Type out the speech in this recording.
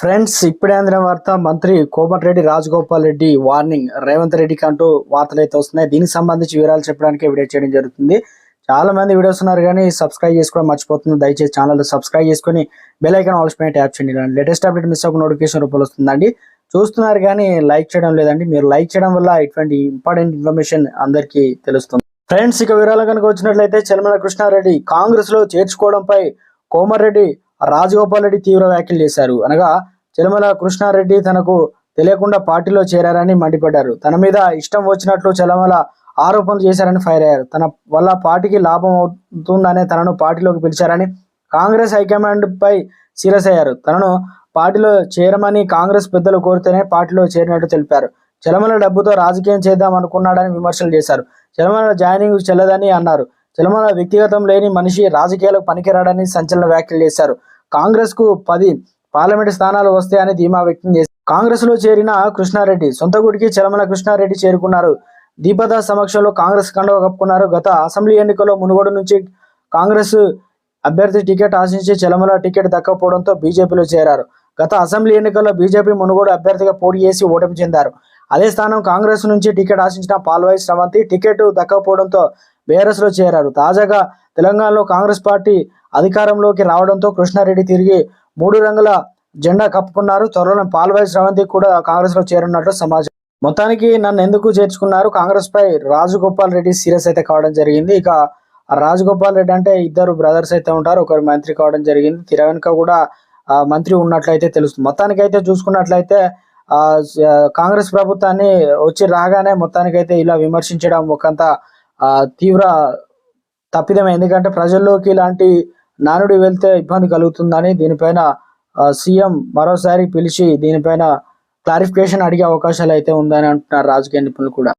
Friends ఇప్పుడే అందిన వార్త మంత్రి కోమటిరెడ్డి రాజగోపాల్ రెడ్డి వార్నింగ్. రేవంత్ రెడ్డికి అంటూ వార్తలు అయితే వస్తున్నాయి. దీనికి సంబంధించి వివరాలు చెప్పడానికి వీడియో చేయడం జరుగుతుంది. చాలా మంది వీడియోస్ ఉన్నారు కానీ సబ్స్క్రైబ్ చేసుకోవడం మర్చిపోతుంది దయచేసి ఛానల్ సబ్స్క్రైబ్ చేసుకొని బెల్ ఐకాన్ ఆల్స్ పైన ట్యాప్ చేయండి. లేటెస్ట్ అప్డేట్ మిస్ అవ్వకుండా నోటిఫికేషన్ రూపంలో వస్తుందండి. చూస్తున్నారు కానీ లైక్ చేయడం లేదండి. మీరు లైక్ చేయడం వల్ల ఇటువంటి ఇంపార్టెంట్ ఇన్ఫర్మేషన్ అందరికీ తెలుస్తుంది. ఫ్రెండ్స్ ఇక వివరాలు కనుక వచ్చినట్లయితే చెల్మల కృష్ణారెడ్డి కాంగ్రెస్లో చేర్చుకోవడంపై కోమరెడ్డి రాజగోపాల్ రెడ్డి తీవ్ర వ్యాఖ్యలు చేశారు. అనగా చలమల కృష్ణారెడ్డి తనకు తెలియకుండా పార్టీలో చేరారని మండిపడ్డారు. తన మీద ఇష్టం వచ్చినట్లు చలమల ఆరోపణలు చేశారని ఫైర్ అయ్యారు. తన వల్ల పార్టీకి లాభం అవుతుందనే తనను పార్టీలోకి పిలిచారని కాంగ్రెస్ హైకమాండ్ పై సీరియస్ అయ్యారు. తనను పార్టీలో చేరమని కాంగ్రెస్ పెద్దలు కోరితేనే పార్టీలో చేరినట్టు తెలిపారు. చలమల డబ్బుతో రాజకీయం చేద్దాం అనుకున్నాడని విమర్శలు చేశారు. చలమల జాయినింగ్ చెల్లదని అన్నారు. చలమల వ్యక్తిగతం లేని మనిషి రాజకీయాలకు పనికిరాడని సంచలన వ్యాఖ్యలు చేశారు. కాంగ్రెస్కు పది పార్లమెంటు స్థానాలు వస్తాయని ధీమా వ్యక్తం చేశారు కాంగ్రెస్లో చేరిన కృష్ణారెడ్డి సొంతగూడికి చలమల కృష్ణారెడ్డి చేరుకున్నారు. దీపదాస్ సమక్షంలో కాంగ్రెస్ కండవ కప్పుకున్నారు. గత అసెంబ్లీ ఎన్నికల్లో మునుగోడు నుంచి కాంగ్రెస్ అభ్యర్థి టికెట్ ఆశించి చలమల టికెట్ దక్కపోవడంతో బీజేపీలో చేరారు. గత అసెంబ్లీ ఎన్నికల్లో బీజేపీ మునుగోడు అభ్యర్థిగా పోటీ చేసి ఓటమి చెందారు. అదే స్థానం కాంగ్రెస్ నుంచి టికెట్ ఆశించిన పాల్వాయి శ్రవంతి టికెట్ దక్కకపోవడంతో బీఆర్ఎస్లో చేరారు. తాజాగా తెలంగాణలో కాంగ్రెస్ పార్టీ అధికారంలోకి రావడంతో కృష్ణారెడ్డి తిరిగి మూడు రంగుల జెండా కప్పుకున్నారు. త్వరలో పాల్వాయి శ్రవంతి కూడా కాంగ్రెస్లో చేరున్నట్లు సమాచారం. మొత్తానికి నన్ను ఎందుకు చేర్చుకున్నారు? కాంగ్రెస్ పై రాజగోపాల్ రెడ్డి సీరియస్ అయితే కావడం జరిగింది. ఇక రాజగోపాల్ రెడ్డి అంటే ఇద్దరు బ్రదర్స్ అయితే ఉంటారు. ఒకరు మంత్రి కావడం జరిగింది. తిర కూడా మంత్రి ఉన్నట్లయితే తెలుస్తుంది. మొత్తానికి అయితే చూసుకున్నట్లయితే ఆ కాంగ్రెస్ ప్రభుత్వాన్ని వచ్చి రాగానే మొత్తానికైతే ఇలా విమర్శించడం ఒకంత తీవ్ర తప్పిదమే. ఎందుకంటే ప్రజల్లోకి ఇలాంటి నానుడి వెళ్తే ఇబ్బంది కలుగుతుందని దీనిపైన ఆ, సీఎం మరోసారి పిలిచి దీనిపైన క్లారిఫికేషన్ అడిగే అవకాశాలు అయితే ఉందని అంటున్నారు రాజకీయ నిపుణులు కూడా.